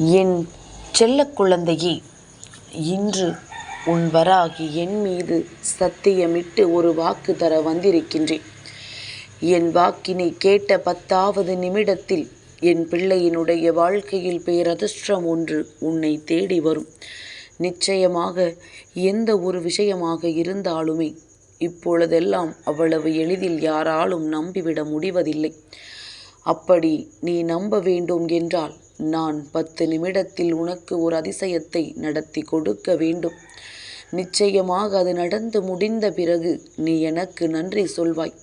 என் செல்ல குழந்தையே இன்று உன் வராகி என் மீது சத்தியமிட்டு ஒரு வாக்கு தர வந்திருக்கின்றேன். என் வாக்கினை கேட்ட பத்தாவது நிமிடத்தில் என் பிள்ளையினுடைய வாழ்க்கையில் பேரதிர்ஷ்டம் ஒன்று உன்னை தேடி வரும். நிச்சயமாக எந்த ஒரு விஷயமாக இருந்தாலுமே இப்பொழுதெல்லாம் அவ்வளவு எளிதில் யாராலும் நம்பிவிட முடிவதில்லை. அப்படி நீ நம்ப வேண்டும் என்றால் நான் பத்து நிமிடத்தில் உனக்கு ஒரு அதிசயத்தை நடத்தி கொடுக்க வேண்டும். நிச்சயமாக அது நடந்து முடிந்த பிறகு நீ எனக்கு நன்றி சொல்வாய்.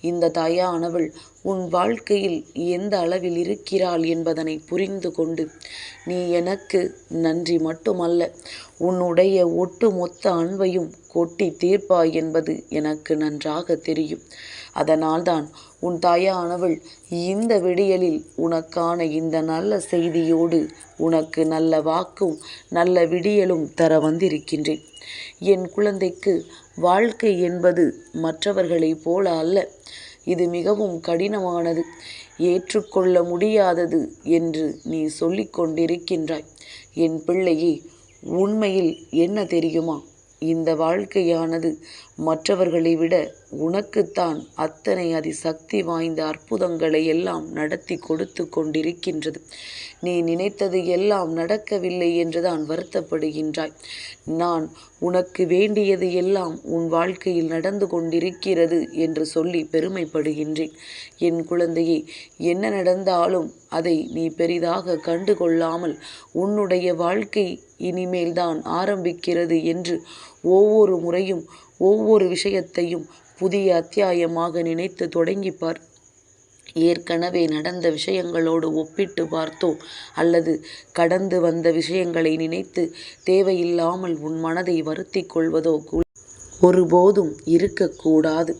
இந்த தாயானவள் உன் வாழ்க்கையில் எந்த அளவில் இருக்கிறாள் என்பதனை புரிந்து கொண்டு நீ எனக்கு நன்றி மட்டுமல்ல உன்னுடைய ஒட்டுமொத்த அன்பையும் கொட்டி தீர்ப்பாய் என்பது எனக்கு நன்றாக தெரியும். அதனால்தான் உன் தாயானவள் இந்த விடியலில் உனக்கான இந்த நல்ல செய்தியோடு உனக்கு நல்ல வாக்கும் நல்ல விடியலும் தர வந்திருக்கின்றேன். என் குழந்தைக்கு வாழ்க்கை என்பது மற்றவர்களைப் போல அல்ல. இது மிகவும் கடினமானது. ஏற்றுக்கொள்ள முடியாதது என்று நீ சொல்லிக் கொண்டிருக்கின்றாய். என் பிள்ளையே உண்மையில் என்ன தெரியுமா? இந்த வாழ்க்கையானது மற்றவர்களை விட உனக்குத்தான் அத்தனை அதி சக்தி வாய்ந்த அற்புதங்களை எல்லாம் நடத்தி கொடுத்து கொண்டிருக்கின்றது. நீ நினைத்தது எல்லாம் நடக்கவில்லை என்றுதான் வருத்தப்படுகின்றாய். நான் உனக்கு வேண்டியது எல்லாம் உன் வாழ்க்கையில் நடந்து கொண்டிருக்கிறது என்று சொல்லி பெருமைப்படுகின்றேன். என் குழந்தையே என்ன நடந்தாலும் அதை நீ பெரிதாக கண்டு கொள்ளாமல் உன்னுடைய வாழ்க்கை இனிமேல்தான் ஆரம்பிக்கிறது என்று ஒவ்வொரு முறையும் ஒவ்வொரு விஷயத்தையும் புதிய அத்தியாயமாக நினைத்து தொடங்கிப்பார். ஏற்கனவே நடந்த விஷயங்களோடு ஒப்பிட்டு பார்த்தோ அல்லது கடந்து வந்த விஷயங்களை நினைத்து தேவையில்லாமல் உன் மனதை வருத்தி கொள்வதோ ஒருபோதும் இருக்கக்கூடாது.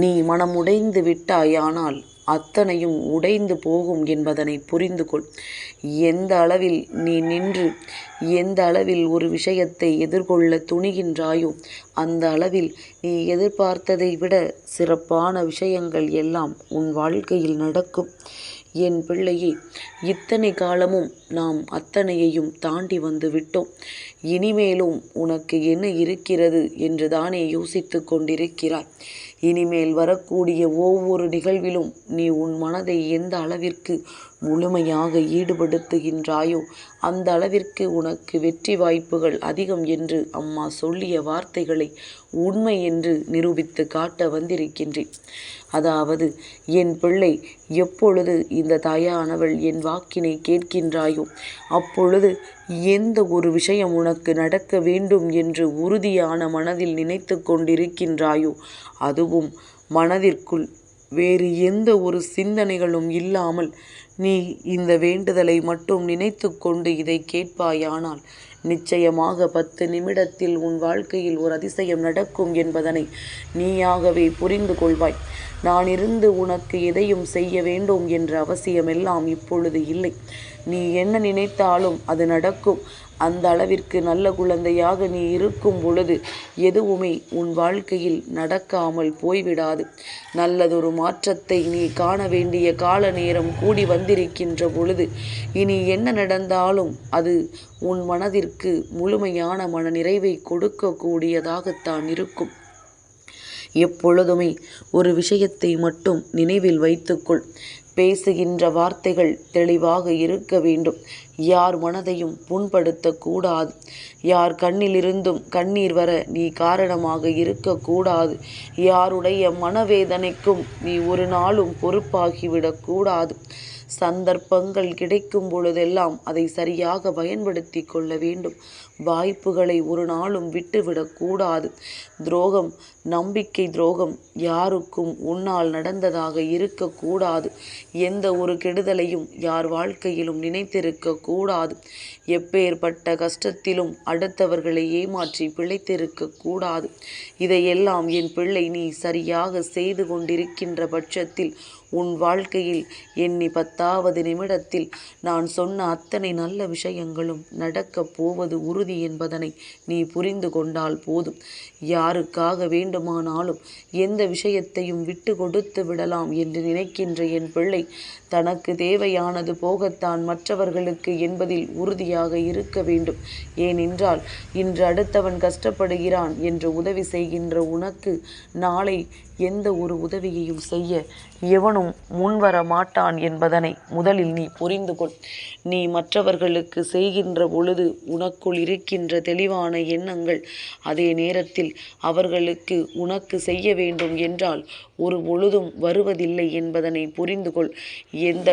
நீ மனமுடைந்து விட்டாயானால் அத்தனையும் உடைந்து போகும் என்பதனை புரிந்து கொள். எந்த அளவில் நீ நின்று எந்த அளவில் ஒரு விஷயத்தை எதிர்கொள்ள துணிகின்றாயோ அந்த அளவில் நீ எதிர்பார்த்ததை விட சிறப்பான விஷயங்கள் எல்லாம் உன் வாழ்க்கையில் நடக்கும். என் பிள்ளையே இத்தனை காலமும் நாம் அத்தனையையும் தாண்டி வந்து விட்டோம். இனிமேலும் உனக்கு என்ன இருக்கிறது என்று தானே யோசித்து கொண்டிருக்கிறாய். இனிமேல் வரக்கூடிய ஒவ்வொரு நிகழ்விலும் நீ உன் மனதை எந்த அளவிற்கு முழுமையாக ஈடுபடுத்துகின்றாயோ? அந்த அளவிற்கு உனக்கு வெற்றி வாய்ப்புகள் அதிகம் என்று அம்மா சொல்லிய வார்த்தைகளை உண்மை என்று நிரூபித்து காட்ட வந்திருக்கின்றேன். அதாவது என் பிள்ளை எப்பொழுது இந்த தாயானவள் என் வாக்கினை கேட்கின்றாயோ அப்பொழுது எந்த ஒரு விஷயம் உனக்கு நடக்க வேண்டும் என்று உறுதியான மனதில் நினைத்து கொண்டிருக்கின்றாயோ அதுவும் மனதிற்குள் வேறு எந்த ஒரு சிந்தனைகளும் இல்லாமல் நீ இந்த வேண்டுதலை மட்டும் நினைத்து கொண்டு இதை கேட்பாயானால் நிச்சயமாக பத்து நிமிடத்தில் உன் வாழ்க்கையில் ஒரு அதிசயம் நடக்கும் என்பதனை நீயாகவே புரிந்து கொள்வாய். நான் இருந்து உனக்கு எதையும் செய்ய வேண்டும் என்ற அவசியமெல்லாம் இப்பொழுது இல்லை. நீ என்ன நினைத்தாலும் அது நடக்கும். அந்த அளவிற்கு நல்ல குழந்தையாக நீ இருக்கும் பொழுது எதுவுமே உன் வாழ்க்கையில் நடக்காமல் போய்விடாது. நல்லதொரு மாற்றத்தை நீ காண வேண்டிய கால நேரம் கூடி வந்திருக்கின்ற பொழுது இனி என்ன நடந்தாலும் அது உன் மனதிற்கு முழுமையான மன நிறைவை கொடுக்கக்கூடியதாகத்தான் இருக்கும். எப்பொழுதுமே ஒரு விஷயத்தை மட்டும் நினைவில் வைத்துக்கொள். பேசுகின்ற வார்த்தைகள் தெளிவாக இருக்க வேண்டும். யார் மனதையும் புண்படுத்தக்கூடாது. யார் கண்ணிலிருந்தும் கண்ணீர் வர நீ காரணமாக இருக்கக்கூடாது. யாருடைய மனவேதனைக்கும் நீ ஒரு நாளும் பொறுப்பாகிவிடக்கூடாது. சந்தர்ப்பங்கள் கிடைக்கும் பொழுதெல்லாம் அதை சரியாக பயன்படுத்தி கொள்ள வேண்டும். வாய்ப்புகளை ஒரு நாளும் விட்டுவிடக்கூடாது துரோகம் நம்பிக்கை துரோகம் யாருக்கும் உன்னால் நடந்ததாக இருக்கக்கூடாது எந்த ஒரு கெடுதலையும் யார் வாழ்க்கையிலும் நினைத்திருக்க கூடாது. எப்பேற்பட்ட கஷ்டத்திலும் அடுத்தவர்களை ஏமாற்றி பிழைத்திருக்க கூடாது. இதையெல்லாம் என் பிள்ளை நீ சரியாக செய்து கொண்டிருக்கின்ற பட்சத்தில் உன் வாழ்க்கையில் எண்ணி பத்தாவது நிமிடத்தில் நான் சொன்ன அத்தனை நல்ல விஷயங்களும் நடக்கப் போவது உறுதி என்பதனை நீ புரிந்து கொண்டால் போதும். யாருக்காக வேண்டுமானாலும் எந்த விஷயத்தையும் விட்டு கொடுத்து விடலாம் என்று நினைக்கின்ற என் பிள்ளை தனக்கு தேவையானது போகத்தான் மற்றவர்களுக்கு என்பதில் உறுதியாக இருக்க வேண்டும். ஏனென்றால் இன்று அடுத்தவன் கஷ்டப்படுகிறான் என்று உதவி செய்கின்ற உனக்கு நாளை எந்த ஒரு உதவியையும் செய்ய எவனும் முன்வர மாட்டான் என்பதனை முதலில் நீ புரிந்து கொள். நீ மற்றவர்களுக்கு செய்கின்ற பொழுது உனக்குள் இருக்கின்ற தெளிவான எண்ணங்கள் அதே நேரத்தில் அவர்களுக்கு உனக்கு செய்ய வேண்டும் என்றால் ஒரு பொழுதும் வருவதில்லை என்பதனை புரிந்து கொள். எந்த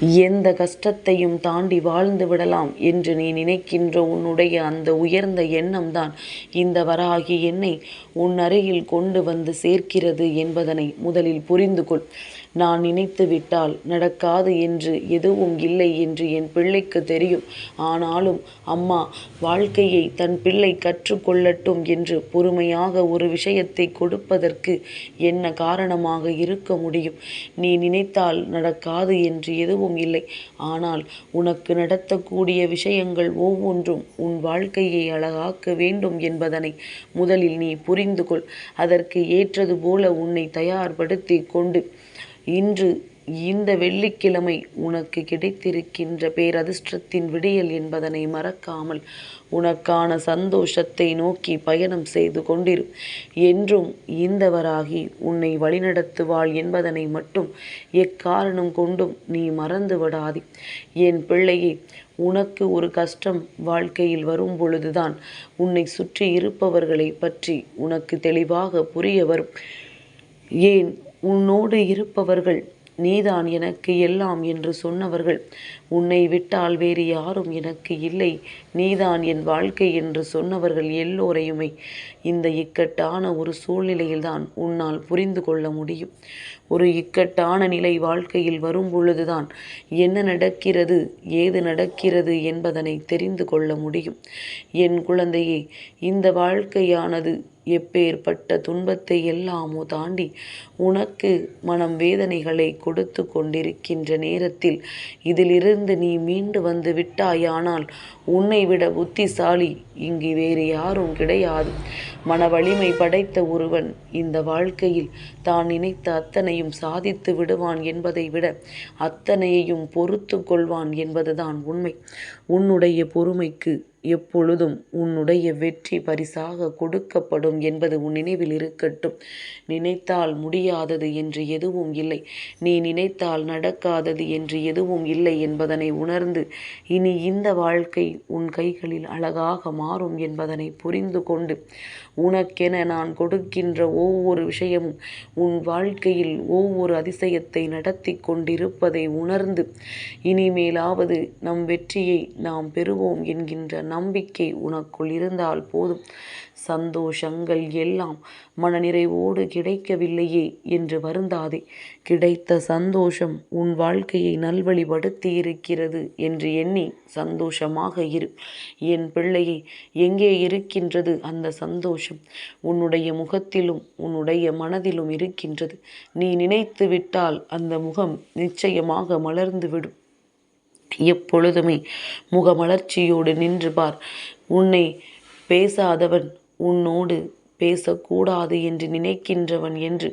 எந்த கஷ்டத்தையும் தாண்டி வாழ்ந்து விடலாம் என்று நீ நினைக்கின்ற உன்னுடைய அந்த உயர்ந்த எண்ணம்தான். இந்த வராகி என்னை உன் அருகில் கொண்டு வந்து சேர்க்கிறது என்பதனை முதலில் புரிந்து கொள் நான் நினைத்து விட்டால் நடக்காது என்று எதுவும் இல்லை என்று என் பிள்ளைக்கு தெரியும். ஆனாலும் அம்மா வாழ்க்கையை தன் பிள்ளை கற்றுக்கொள்ளட்டும் என்று பொறுமையாக ஒரு விஷயத்தை கொடுப்பதற்கு என்ன காரணமாக இருக்க முடியும்? நீ நினைத்தால் நடக்காது என்று எதுவும் இல்லை. ஆனால் உனக்கு நடத்தக்கூடிய விஷயங்கள் ஒவ்வொன்றும் உன் வாழ்க்கையை அழகாக்க வேண்டும் என்பதனை முதலில் நீ புரிந்து கொள் அதற்கு ஏற்றது போல உன்னை தயார்படுத்தி கொண்டு இன்று இந்த வெள்ளிக்கிழமை உனக்கு கிடைத்திருக்கின்ற பேரதிர்ஷ்டத்தின் விடியல் என்பதனை மறக்காமல் உனக்கான சந்தோஷத்தை நோக்கி பயணம் செய்து கொண்டிரு. என்றும் இந்தவராகி உன்னை வழிநடத்துவாள் என்பதனை மட்டும் எக்காரணம் கொண்டும் நீ மறந்து விடாதே. என் பிள்ளையே உனக்கு ஒரு கஷ்டம் வாழ்க்கையில் வரும் பொழுதுதான் உன்னை சுற்றி இருப்பவர்களை பற்றி உனக்கு தெளிவாக புரிய வரும். ஏன் உன்னோடு இருப்பவர்கள் நீதான் எனக்கு எல்லாம் என்று சொன்னவர்கள். உன்னை விட்டால் வேறு யாரும் எனக்கு இல்லை. நீதான் என் வாழ்க்கை என்று சொன்னவர்கள் எல்லோரையுமே. இந்த இக்கட்டான ஒரு சூழ்நிலையில்தான் உன்னால் புரிந்து கொள்ள முடியும். ஒரு இக்கட்டான நிலை வாழ்க்கையில் வரும் பொழுதுதான் என்ன நடக்கிறது ஏது நடக்கிறது என்பதனை தெரிந்து கொள்ள முடியும். என் குழந்தையே இந்த வாழ்க்கையானது எப்பேற்பட்ட துன்பத்தை எல்லாமோ தாண்டி உனக்கு மனம் வேதனைகளை கொடுத்து கொண்டிருக்கின்ற நேரத்தில் இதிலிருந்து நீ மீண்டு வந்து விட்டாயானால் உன்னை விட புத்திசாலி இங்கு வேறு யாரும் கிடையாது. மன வலிமை படைத்த ஒருவன் இந்த வாழ்க்கையில் தான் நினைத்த அத்தனையும் சாதித்து விடுவான் என்பதை விட அத்தனையையும் பொறுத்து கொள்வான் என்பதுதான் உண்மை. உன்னுடைய பொறுமைக்கு எப்பொழுதும் உன்னுடைய வெற்றி பரிசாக கொடுக்கப்படும் என்பது உன் நினைவில் இருக்கட்டும். நினைத்தால் முடியாதது என்று எதுவும் இல்லை. நீ நினைத்தால் நடக்காதது என்று எதுவும் இல்லை என்பதனை உணர்ந்து இனி இந்த வாழ்க்கை உன் கைகளில் அழகாக மாறும் என்பதனை புரிந்து கொண்டு உனக்கென நான் கொடுக்கின்ற ஒவ்வொரு விஷயமும் உன் வாழ்க்கையில் ஒவ்வொரு அதிசயத்தை நடத்தி கொண்டிருப்பதை உணர்ந்து இனிமேலாவது நம் வெற்றியை நாம் பெறுவோம் என்கின்ற நம்பிக்கை உனக்குள் இருந்தால் போதும். சந்தோஷங்கள் எல்லாம் மனநிறைவோடு கிடைக்கவில்லையே என்று வருந்தாதே. கிடைத்த சந்தோஷம் உன் வாழ்க்கையை நல்வழிப்படுத்தி இருக்கிறது என்று எண்ணி சந்தோஷமாக இரு. என் பிள்ளையை எங்கே இருக்கின்றது அந்த சந்தோஷம்? உன்னுடைய முகத்திலும் உன்னுடைய மனதிலும் இருக்கின்றது. நீ நினைத்து விட்டால் அந்த முகம் நிச்சயமாக மலர்ந்துவிடும் எப்பொழுதுமே முகமலர்ச்சியோடு நின்று பார். உன்னை பேசாதவன் உன்னோடு பேசக்கூடாது என்று நினைக்கின்றவன் என்று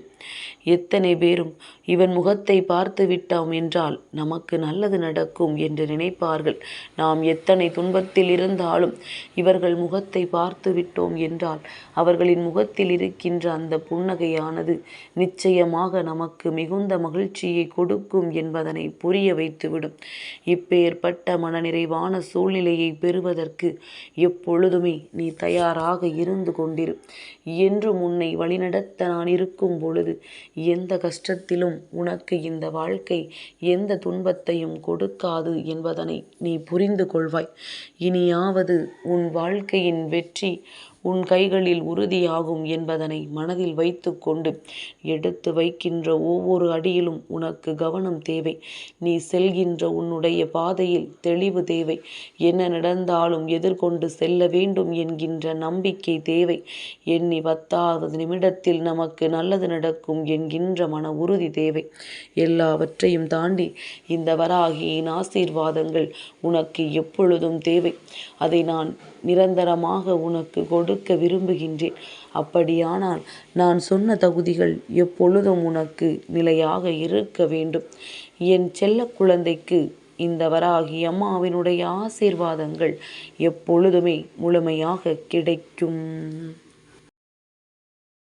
எத்தனை பேரும் இவன் முகத்தை பார்த்து விட்டோம் என்றால் நமக்கு நல்லது நடக்கும் என்று நினைப்பார்கள். நாம் எத்தனை துன்பத்தில் இருந்தாலும் இவர்கள் முகத்தை பார்த்து விட்டோம் என்றால் அவர்களின் முகத்தில் இருக்கின்ற அந்த புன்னகையானது நிச்சயமாக நமக்கு மிகுந்த மகிழ்ச்சியை கொடுக்கும் என்பதனை புரிய வைத்துவிடும். இப்பேற்பட்ட மனநிறைவான சூழ்நிலையை பெறுவதற்கு எப்பொழுதுமே நீ தயாராக இருந்து கொண்டிரு. என்றும் உன்னை வழிநடத்த நான் இருக்கும் பொழுது எந்த கஷ்டத்திலும் உனக்கு இந்த வாழ்க்கை எந்த துன்பத்தையும் கொடுக்காது என்பதனை நீ புரிந்து கொள்வாய். இனியாவது உன் வாழ்க்கையின் வெற்றி உன் கைகளில் உறுதியாகும் என்பதனை மனதில் வைத்துக்கொண்டு எடுத்து வைக்கின்ற ஒவ்வொரு அடியிலும் உனக்கு கவனம் தேவை. நீ செல்கின்ற உன்னுடைய பாதையில் தெளிவு தேவை. என்ன நடந்தாலும் எதிர்கொண்டு செல்ல வேண்டும் என்கின்ற நம்பிக்கை தேவை. எண்ணி பத்தாவது நிமிடத்தில் நமக்கு நல்லது நடக்கும் என்கின்ற மன உறுதி தேவை. எல்லாவற்றையும் தாண்டி இந்த வராகியின் ஆசீர்வாதங்கள் உனக்கு எப்பொழுதும் தேவை. அதை நான் நிரந்தரமாக உனக்கு கொடுக்க விரும்புகின்றேன். அப்படியானால் நான் சொன்ன தகுதிகள் எப்பொழுதும் உனக்கு நிலையாக இருக்க வேண்டும். என் செல்ல குழந்தைக்கு இந்த வராகி அம்மாவினுடைய ஆசீர்வாதங்கள் எப்பொழுதுமே முழுமையாக கிடைக்கும்.